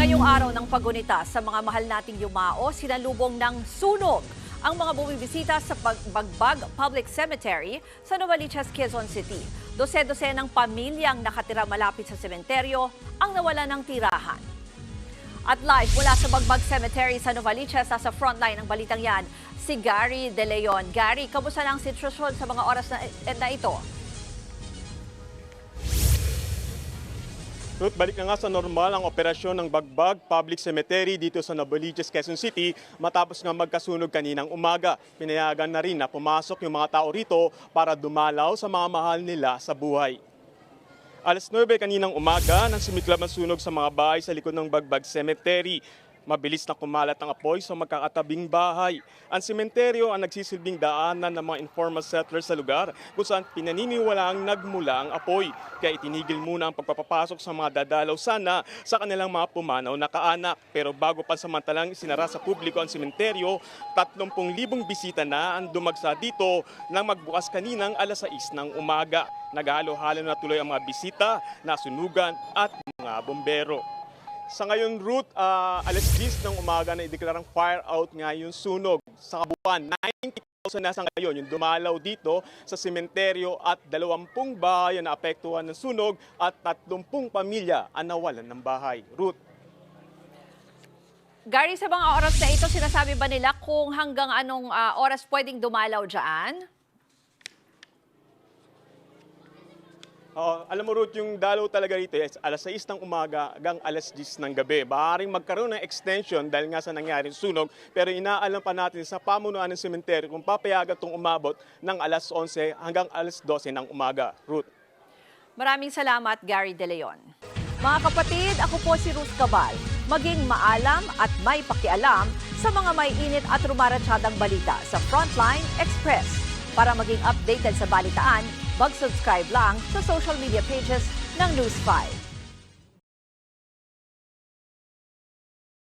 Ngayong araw ng pagunita sa mga mahal nating yumao, sinalubong ng sunog ang mga bumibisita sa Bagbag Public Cemetery sa Novaliches, Quezon City. Dose-dose ng pamilyang nakatira malapit sa sementeryo ang nawala ng tirahan. At live mula sa Bagbag Cemetery sa Novaliches, sa frontline ng balitang yan, si Gary De Leon. Gary, kamusta na sitwasyon sa mga oras na, na ito? Ruth, balik na nga sa normal ang operasyon ng Bagbag Public Cemetery dito sa Novaliches, Quezon City matapos nga magkasunog kaninang umaga. Pinayagan na rin na pumasok yung mga tao rito para dumalaw sa mga mahal nila sa buhay. Alas 9 kaninang umaga nang sumiklab ang sunog sa mga bahay sa likod ng Bagbag Cemetery. Mabilis na kumalat ang apoy sa magkakatabing bahay. Ang sementeryo ang nagsisilbing daanan ng mga informal settlers sa lugar kung saan pinaniniwalaang nagmula ang apoy. Kaya itinigil muna ang pagpapapasok sa mga dadalaw sana sa kanilang mga pumanaw na kaanak. Pero bago pa samantalang sinara sa publiko ang sementeryo, 30,000 bisita na ang dumagsa dito nang magbukas kaninang alas 6 ng umaga. Naghalo-halo na tuloy ang mga bisita, nasunugan at mga bombero. Sa ngayon, Ruth, ah, alas 10 ng umaga na ideklarang fire out nga yung sunog. Sa kabuuan, 90,000 na sa ngayon yung dumalaw dito sa sementeryo at 20 bahay ang naapektuhan ng sunog at 30 pamilya ang nawalan ng bahay. Ruth. Gary, sa mga oras na ito, sinasabi ba nila kung hanggang anong ah, oras pwedeng dumalaw dyan? Oo, alam mo Ruth, yung dalaw talaga rito is alas 6 ng umaga hanggang alas 10 ng gabi. Maaaring magkaroon ng extension dahil nga sa nangyaring sunog, pero inaalam pa natin sa pamunuan ng sementeryo kung papayagan itong umabot ng alas 11 hanggang alas 12 ng umaga. Ruth. Maraming salamat, Gary De Leon. Mga kapatid, ako po si Ruth Cabal. Maging maalam at may pakialam sa mga may init at rumaratsyadang balita sa Frontline Express. Para maging updated sa balitaan, mag-subscribe lang sa social media pages ng News 5.